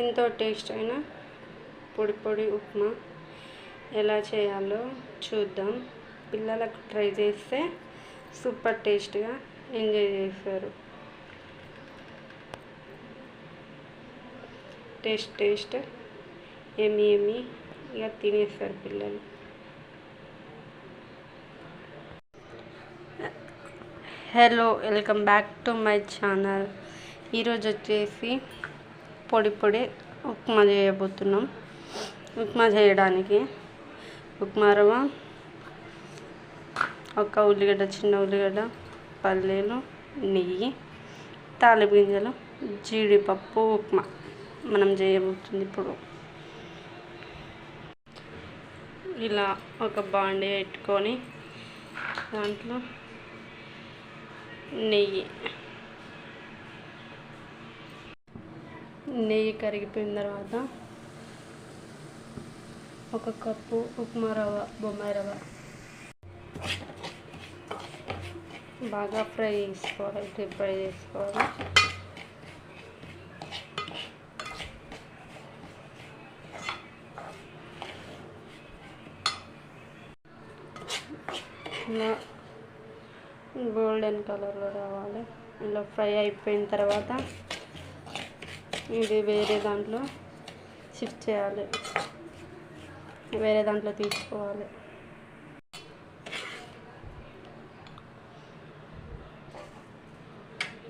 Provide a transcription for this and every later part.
ఎంతో టేస్ట్ అయిన పొడి పొడి ఉప్మా ఎలా చేయాలో చూద్దాం. పిల్లలకు ట్రై చేస్తే సూపర్ టేస్ట్గా ఎంజాయ్ చేస్తారు. టేస్ట్ టేస్ట్ ఏమి ఏమి ఇక తినేస్తారు పిల్లలు. Hello welcome back to my channel ఈరోజు వచ్చేసి పొడి పొడి ఉప్మా చేయబోతున్నాం. ఉప్మా చేయడానికి ఉప్మా రవ్వ ఒక ఉల్లిగడ్డ చిన్న ఉల్లిగడ్డ పల్లీలు నెయ్యి తాలింపు గింజలు జీడిపప్పు ఉప్మా మనం చేయబోతుంది ఇప్పుడు. ఇలా ఒక బాండీ పెట్టుకొని దాంట్లో నెయ్యి నెయ్యి కరిగిపోయిన తర్వాత ఒక కప్పు ఉప్మా రవ్వ బొమ్మాయి రవ్వ బాగా ఫ్రై చేసుకోవాలి డీప్ ఫ్రై చేసుకోవాలి. ఇలా గోల్డెన్ కలర్లో రావాలి. ఇలా ఫ్రై అయిపోయిన తర్వాత ఇది వేరే దాంట్లో షిఫ్ట్ చేయాలి. వేరే దాంట్లో తీసుకోవాలి.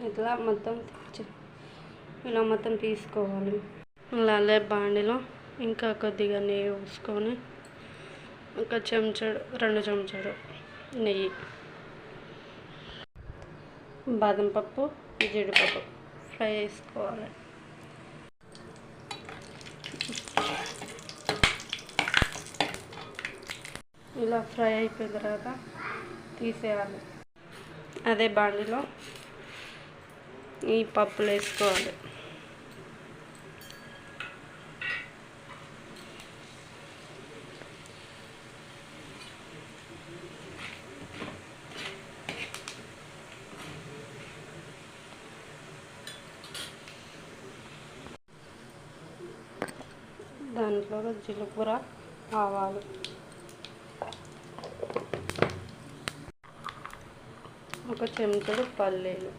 ఇట్లా మొత్తం ఇలా మొత్తం తీసుకోవాలి. అలాగే బాండిలో ఇంకా కొద్దిగా నెయ్యి పోసుకొని ఒక చెంచాడు రెండు చెంచాడు నెయ్యి. బాదం పప్పు జీడిపప్పు ఫ్రై చేసుకోవాలి. ఇలా ఫ్రై అయిపోయిన తర్వాత తీసేయాలి. అదే బాండిలో ఈ పప్పులు వేసుకోవాలి. దాంట్లో జీలకర్ర ఆవాలు. ఒక చెంచాడు పల్లీలు.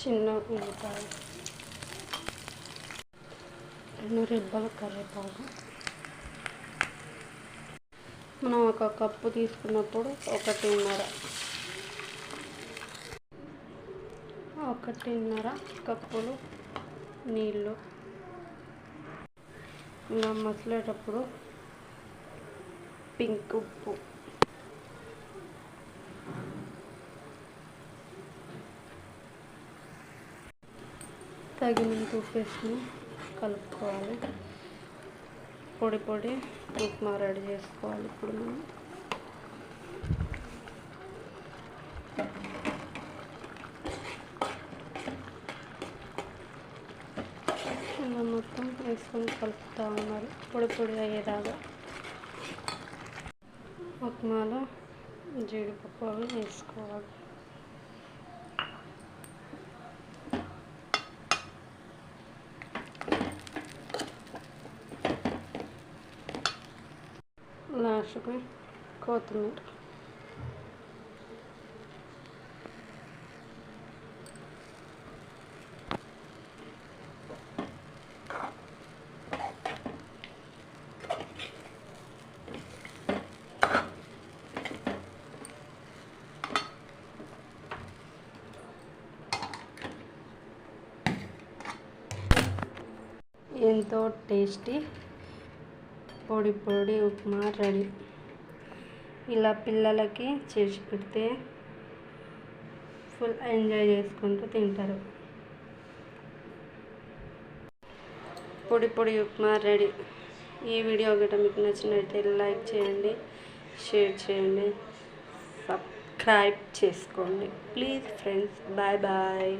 చిన్న ఉల్లిపాయ. రెండు రెబ్బల కర్రీపాకు మనం ఒక కప్పు తీసుకున్నప్పుడు ఒకటిన్నర ఒకటిన్నర కప్పులు నీళ్ళు. ఇలా మసలేటప్పుడు పింక్ ఉప్పు. తగినంత ఉప్పు వేసుకుని కలుపుకోవాలి. పొడి పొడి ఉప్మా రెడీ చేసుకోవాలి ఇప్పుడు మనం. ఇలా మొత్తం వేసుకొని కలుపుతూ ఉన్నారు. పొడి పొడి అయ్యేదాకా. ఉప్మాలో జీడిపప్పు అవి వేసుకోవాలి. లాస్ట్కి కొత్తిమీర. ఎంతో టేస్టీ పొడి పొడి ఉప్మా రెడీ. ఇలా పిల్లలకి చేసి పెడితే ఫుల్ ఎంజాయ్ చేసుకుంటూ తింటారు. పొడి పొడి ఉప్మా రెడీ. ఈ వీడియో గట్రా మీకు నచ్చినట్లయితే లైక్ చేయండి షేర్ చేయండి సబ్స్క్రైబ్ చేసుకోండి. Please friends bye bye.